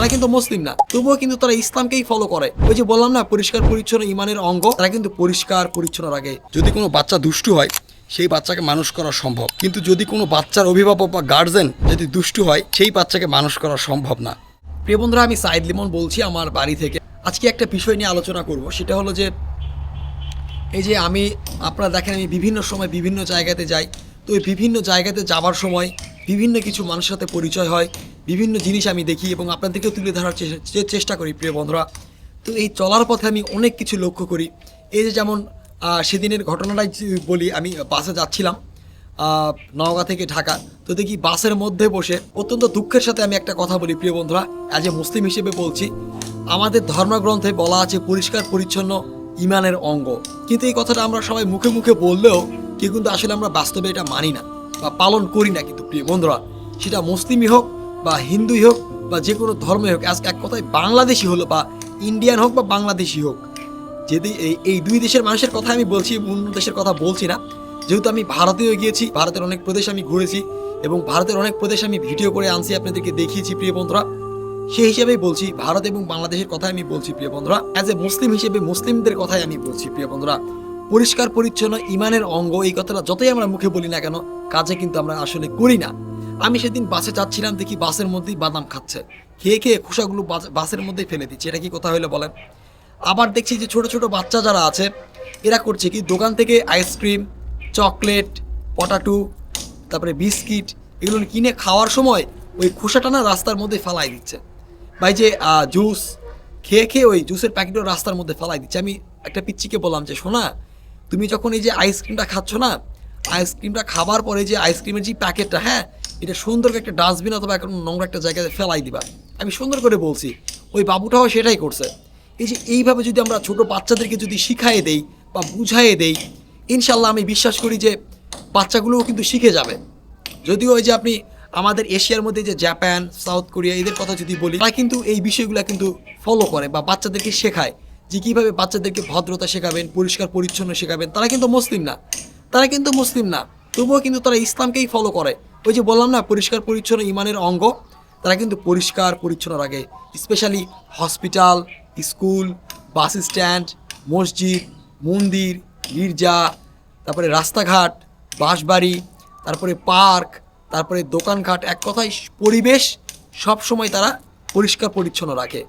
তারা কিন্তু মুসলিম না। তবুও কিন্তু তারা ইসলামকেই ফলো করে। ওই যে বললাম না, পরিষ্কার পরিচ্ছন্ন ইমানের অঙ্গ, তারা কিন্তু পরিষ্কার পরিচ্ছন্ন রাখে। যদি কোনো বাচ্চা দুষ্টু হয়, সেই বাচ্চাকে মানুষ করা সম্ভব। কিন্তু যদি কোনো বাচ্চার অভিভাবক বা গার্জেন যদি দুষ্টু হয়, সেই বাচ্চাকে মানুষ করা সম্ভব না। প্রিয় বন্ধুরা, আমি সাইদ লিমন বলছি আমার বাড়ি থেকে। আজকে একটা বিষয় নিয়ে আলোচনা করব। সেটা হলো যে, এই যে আমি, আপনারা দেখেন আমি বিভিন্ন সময় বিভিন্ন জায়গাতে যাই। তো ওই বিভিন্ন জায়গাতে যাবার সময় বিভিন্ন কিছু মানুষের সাথে পরিচয় হয়, বিভিন্ন জিনিস আমি দেখি এবং আপনাদেরকে তুলে ধরার চেষ্টা করি, প্রিয় বন্ধুরা। তো এই চলার পথে আমি অনেক কিছু লক্ষ্য করি। এই যে যেমন সেদিনের ঘটনাটাই বলি, আমি বাসে যাচ্ছিলাম নওগাঁ থেকে ঢাকা। তো দেখি বাসের মধ্যে বসে অত্যন্ত দুঃখের সাথে আমি একটা কথা বলি, প্রিয় বন্ধুরা। অ্যাজ এ মুসলিম হিসেবে বলছি, আমাদের ধর্মগ্রন্থে বলা আছে পরিষ্কার, পরিচ্ছন্ন, ইমানের অঙ্গ। কিন্তু এই কথাটা আমরা সবাই মুখে মুখে বললেও কি কিন্তু আসলে আমরা বাস্তবে এটা মানি না। পালন করি না কিন্তু প্রিয় বন্ধুরা, সেটা মুসলিমই হোক বা হিন্দুই হোক বা যে কোনো ধর্মই হোক, আজকে এক কথায় বাংলাদেশি হলো বা ইন্ডিয়ান হোক বা বাংলাদেশি হোক। যদি এই এই দুই দেশের মানুষের কথা আমি বলছি, অন্য দেশের কথা বলছি না। যেহেতু আমি ভারতেও গিয়েছি, ভারতের অনেক প্রদেশ আমি ঘুরেছি এবং ভারতের অনেক প্রদেশ আমি ভিডিও করে আনছি, আপনাদেরকে দেখিয়েছি প্রিয় বন্ধুরা। সেই হিসেবেই বলছি, ভারত এবং বাংলাদেশের কথা আমি বলছি প্রিয় বন্ধুরা। অ্যাজ এ মুসলিম হিসেবে মুসলিমদের কথাই আমি বলছি প্রিয় বন্ধুরা। পরিষ্কার, পরিচ্ছন্ন, ইমানের অঙ্গ, এই কথাটা যতই আমরা মুখে বলি না কেন, কাজে কিন্তু আমরা আসলে করি না। আমি সেদিন বাসে যাচ্ছিলাম, দেখি বাসের মধ্যেই বাদাম খাচ্ছে। খেয়ে খেয়ে খোসাগুলো বাসের মধ্যেই ফেলে দিচ্ছে। এটা কি কথা হলো বলেন? আবার দেখছি যে ছোট ছোট বাচ্চা যারা আছে, এরা করছে কি, দোকান থেকে আইসক্রিম চকলেট পটাটু তারপরে বিস্কিট এগুলো কিনে খাওয়ার সময় ওই খোসাটা না রাস্তার মধ্যে ফালাই দিচ্ছে। ভাই যে জুস খেয়ে খেয়ে ওই জুসের প্যাকেটও রাস্তার মধ্যে ফালাই দিচ্ছে। আমি একটা পিচ্চিকে বললাম যে, শোনা তুমি যখন এই যে আইসক্রিমটা খাচ্ছ না আইসক্রিমটা খাবার পরে যে আইসক্রিমের যে প্যাকেটটা হ্যাঁ এটা সুন্দর করে একটা ডাস্টবিন অথবা এখন নোংরা একটা জায়গায় ফেলাই দিবা। আমি সুন্দর করে বলছি, ওই বাবুটাও সেটাই করছে। এই যে এইভাবে যদি আমরা ছোট বাচ্চাদেরকে যদি শিখাইয়ে দেই বা বুঝাইয়ে দেই, ইনশাল্লাহ আমি বিশ্বাস করি যে বাচ্চাগুলোও কিন্তু শিখে যাবে। যদিও ওই যে আপনি আমাদের এশিয়ার মধ্যে যে জাপান সাউথ কোরিয়া এদের কথা যদি বলি, তারা কিন্তু এই বিষয়গুলো কিন্তু ফলো করে বা বাচ্চাদেরকে শেখায়। যে কীভাবে বাচ্চাদেরকে ভদ্রতা শেখাবেন, পরিষ্কার, পরিচ্ছন্ন শেখাবেন, তারা কিন্তু মুসলিম না। তারা কিন্তু মুসলিম না। তবুও কিন্তু তারা ইসলামকেই ফলো করে। ওই যে বললাম না, পরিষ্কার, পরিচ্ছন্ন ইমানের অঙ্গ, তারা কিন্তু পরিষ্কার, পরিচ্ছন্ন রাখে। Specially hospital school bus stand মসজিদ, মন্দির, গির্জা, তারপরে রাস্তাঘাট বাসবাড়ি তারপরে পার্ক, তারপরে দোকানঘাট, এক কথায় পরিবেশ সব সময় তারা পরিষ্কার, পরিচ্ছন্ন রাখে।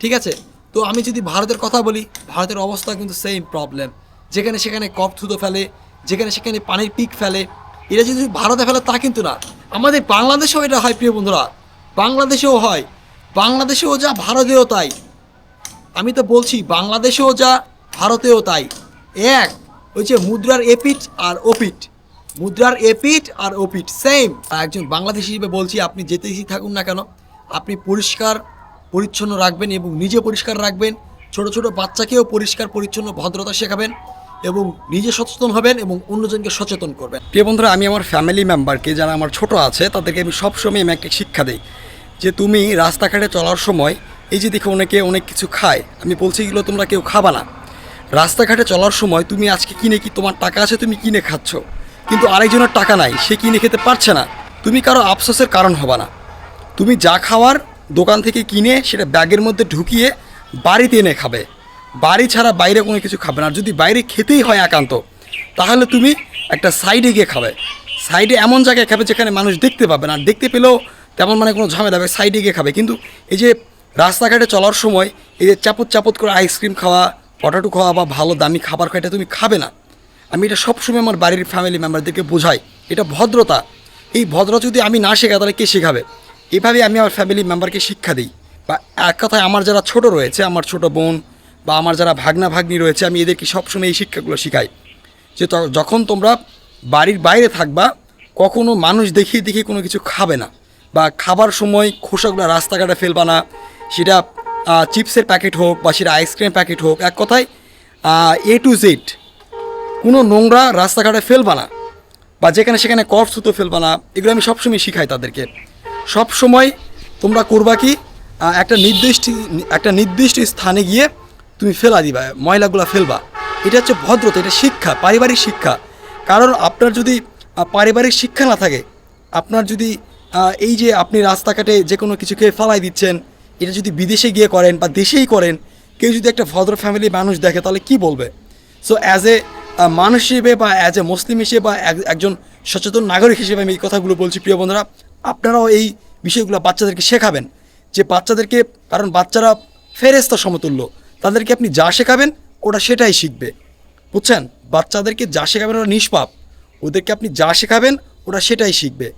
ঠিক আছে? তো আমি যদি ভারতের কথা বলি, ভারতের অবস্থা কিন্তু সেম প্রবলেম যেখানে সেখানে কপ থুতো ফেলে, যেখানে সেখানে পানির পিক ফেলে এটা যদি ভারতে ফেলে তা কিন্তু না। আমাদের বাংলাদেশেও এটা হয়, প্রিয় বন্ধুরা। বাংলাদেশেও হয়। বাংলাদেশেও যা, ভারতেও তাই। আমি তো বলছি, বাংলাদেশেও যা, ভারতেও তাই। এক, ওই যে মুদ্রার এপিট আর ওপিট মুদ্রার এপিট আর ওপিট সেম একজন বাংলাদেশি হিসেবে বলছি, আপনি যেতেই থাকুন না কেন, আপনি পরিষ্কার পরিচ্ছন্ন রাখবেন এবং নিজে পরিষ্কার রাখবেন। ছোট ছোট বাচ্চাকেও পরিষ্কার, পরিচ্ছন্ন ভদ্রতা শেখাবেন এবং নিজে সচেতন হবেন এবং অন্যজনকে সচেতন করবেন। প্রিয় বন্ধুরা, আমি আমার ফ্যামিলি মেম্বারকে যারা আমার ছোট আছে, তাদেরকে আমি সবসময় আমি একটা শিক্ষা দিই যে তুমি রাস্তাঘাটে চলার সময় এই যে দেখো অনেকে অনেক কিছু খায়, আমি বলছি এগুলো তোমরা কেউ খাবা না। রাস্তাঘাটে চলার সময় তুমি আজকে কিনে কি তোমার টাকা আছে তুমি কিনে খাচ্ছ, কিন্তু আরেকজনের টাকা নাই, সে কিনে খেতে পারছে না। তুমি কারও আফসোসের কারণ হবা না। তুমি যা খাওয়ার দোকান থেকে কিনে সেটা ব্যাগের মধ্যে ঢুকিয়ে বাড়িতে এনে খাবে। বাড়ি ছাড়া বাইরে কোনো কিছু খাবে না। আর যদি বাইরে খেতেই হয় একান্ত, তাহলে তুমি একটা সাইডে গিয়ে খাবে। সাইডে এমন জায়গায় খাবে যেখানে মানুষ দেখতে পাবে না। দেখতে পেলেও তেমন মানে কোনো ঝামেলা হবে সাইডে গিয়ে খাবে। কিন্তু এই যে রাস্তাঘাটে চলার সময় এই যে চাপত চাপত করে আইসক্রিম খাওয়া পটাটো খাওয়া বা ভালো দামি খাবার খাওয়া, এটা তুমি খাবে না। আমি এটা সবসময় আমার বাড়ির ফ্যামিলি মেম্বারদেরকে বোঝাই, এটা ভদ্রতা। এই ভদ্রতা যদি আমি না শেখা তাহলে কে শেখাবে? এভাবে আমি আমার ফ্যামিলি মেম্বারকে শিক্ষা দিই। বা এক কথায় আমার যারা ছোট রয়েছে, আমার ছোট বোন বা আমার যারা ভাগনা ভাগ্নি রয়েছে, আমি এদেরকে সবসময় এই শিক্ষাগুলো শেখাই। যে যখন তোমরা বাড়ির বাইরে থাকবা, কখনো মানুষ দেখিয়ে দেখিয়ে কোনো কিছু খাবে না। বা খাবার সময় খোসাগুলো রাস্তাঘাটে ফেলবা না। সেটা চিপসের প্যাকেট হোক বা সেটা আইসক্রিম প্যাকেট হোক, এক কথায় এ টু জেড কোনো নোংরা রাস্তাঘাটে ফেলবা না। বা যেখানে সেখানে কফ সুতো ফেলবা না। এগুলো আমি সবসময় শিখাই তাদেরকে। সব সময় তোমরা করবা কি একটা নির্দিষ্ট একটা নির্দিষ্ট স্থানে গিয়ে তুমি ফেলা দিবা, ময়লাগুলো ফেলবা। এটা হচ্ছে ভদ্রতা, এটা শিক্ষা, পারিবারিক শিক্ষা। কারণ আপনার যদি পারিবারিক শিক্ষা না থাকে, আপনার যদি এই যে আপনি রাস্তাঘাটে যে কোনো কিছু খেয়ে ফালাই দিচ্ছেন, এটা যদি বিদেশে গিয়ে করেন বা দেশেই করেন, কেউ যদি একটা ভদ্র ফ্যামিলির মানুষ দেখে, তাহলে কি বলবে? সো অ্যাজ এ মানুষ হিসেবে বা অ্যাজ এ মুসলিম হিসেবে বা একজন সচেতন নাগরিক হিসেবে আমি এই কথাগুলো বলছি, প্রিয় বন্ধুরা। আপনারাও এই বিষয়গুলো বাচ্চাদেরকে শেখাবেন যে বাচ্চাদেরকে, কারণ বাচ্চারা ফেরেস্তা সমতুল্য, তাদেরকে আপনি যা শেখাবেন ওরা সেটাই শিখবে। বুঝছেন? বাচ্চাদেরকে যা শেখাবেন ওরা নিষ্পাপ, ওদেরকে আপনি যা শেখাবেন ওরা সেটাই শিখবে।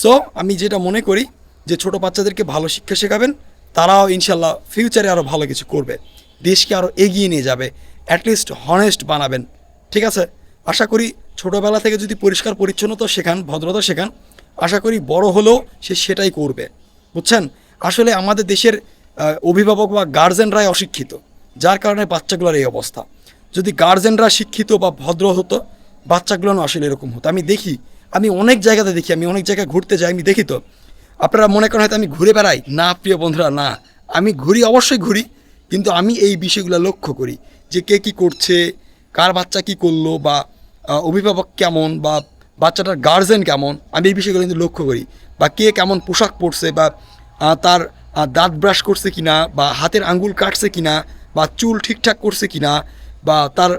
সো আমি যেটা মনে করি যে ছোট বাচ্চাদেরকে ভালো শিক্ষা শেখাবেন, তারাও ইনশাল্লাহ ফিউচারে আরও ভালো কিছু করবে, দেশকে আরও এগিয়ে নিয়ে যাবে অ্যাটলিস্ট হনেস্ট বানাবেন। ঠিক আছে? আশা করি ছোটোবেলা থেকে যদি পরিষ্কার পরিচ্ছন্নতা শেখান, ভদ্রতা শেখান আশা করি বড় হলেও সে সেটাই করবে। বুঝছেন? আসলে আমাদের দেশের অভিভাবক বা গার্জেনরাই অশিক্ষিত, যার কারণে বাচ্চাগুলোর এই অবস্থা। যদি গার্জেনরা শিক্ষিত বা ভদ্র হতো, বাচ্চাগুলো আসলে এরকম হতো। আমি দেখি, আমি অনেক জায়গাতে দেখি, আমি অনেক জায়গায় ঘুরতে যাই, আমি দেখি তো। আপনারা মনে করেন হয়তো আমি ঘুরে বেড়াই। না, প্রিয় বন্ধুরা, না। আমি ঘুরি, অবশ্যই ঘুরি, কিন্তু আমি এই বিষয়গুলো লক্ষ্য করি যে কে কী করছে, কার বাচ্চা কী করল বা অভিভাবক কেমন বা বাচ্চাটার গার্জেন কেমন? আমি এই বিষয়গুলো কিন্তু লক্ষ্য করি। বা কে কেমন পোশাক পরছে বা তার দাঁত ব্রাশ করছে কি না বা হাতের আঙ্গুল কাটছে কি না বা চুল ঠিকঠাক করছে কি না বা তার,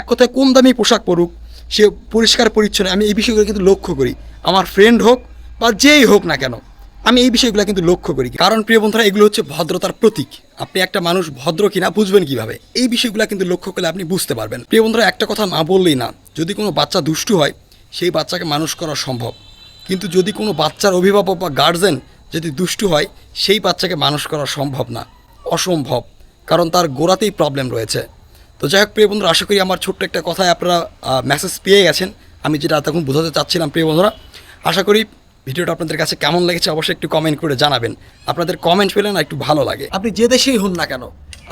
এক কথায় কম দামি পোশাক পরুক, সে পরিষ্কার পরিচ্ছন্ন। আমি এই বিষয়গুলো কিন্তু লক্ষ্য করি। আমার ফ্রেন্ড হোক বা যেই হোক না কেন, আমি এই বিষয়গুলো কিন্তু লক্ষ্য করি। কারণ প্রিয় বন্ধুরা, এগুলো হচ্ছে ভদ্রতার প্রতীক। আপনি একটা মানুষ ভদ্র কিনা বুঝবেন কীভাবে? এই বিষয়গুলো কিন্তু লক্ষ্য করলে আপনি বুঝতে পারবেন। প্রিয় বন্ধুরা, একটা কথা না বললেই না। যদি কোনো বাচ্চা দুষ্টু হয় সেই বাচ্চাকে মানুষ করা সম্ভব। কিন্তু যদি কোনো বাচ্চার অভিভাবক বা গার্জেন যদি দুষ্টু হয়, সেই বাচ্চাকে মানুষ করা সম্ভব না। অসম্ভব। কারণ তার গোড়াতেই প্রবলেম রয়েছে। তো যাই হোক, প্রিয় বন্ধুরা, আশা করি আমার ছোট্ট একটা কথায় আপনারা মেসেজ পেয়ে গেছেন। আমি যেটা তখন বোঝাতে চাচ্ছিলাম, প্রিয় বন্ধুরা, আশা করি ভিডিওটা আপনাদের কাছে কেমন লেগেছে অবশ্যই একটু কমেন্ট করে জানাবেন। আপনাদের কমেন্ট পেলে না একটু ভালো লাগে। আপনি যে দেশেই হন না কেন,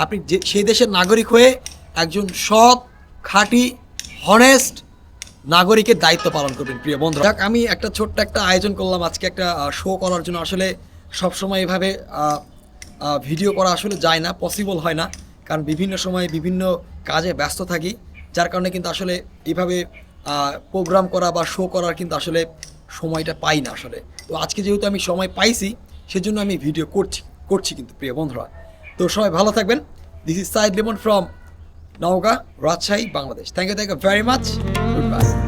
আপনি যে, সেই দেশের নাগরিক হয়ে একজন সৎ, খাঁটি হনেস্ট নাগরিকের দায়িত্ব পালন করবেন, প্রিয় বন্ধু যাক, আমি একটা ছোট্ট একটা আয়োজন করলাম আজকে একটা শো করার জন্য। আসলে সবসময় এভাবে ভিডিও করা আসলে যায় না পসিবল হয় না। কারণ বিভিন্ন সময় বিভিন্ন কাজে ব্যস্ত থাকি। যার কারণে কিন্তু আসলে এইভাবে প্রোগ্রাম করা বা শো করার কিন্তু আসলে সময়টা পাই না আসলে। তো আজকে যেহেতু আমি সময় পাইছি, সেজন্য আমি ভিডিও করছি করছি কিন্তু, প্রিয় বন্ধুরা। তো সবাই ভালো থাকবেন। This is Syed Lemon from Naogaon Rajshahi Bangladesh thank you thank you very much goodbye.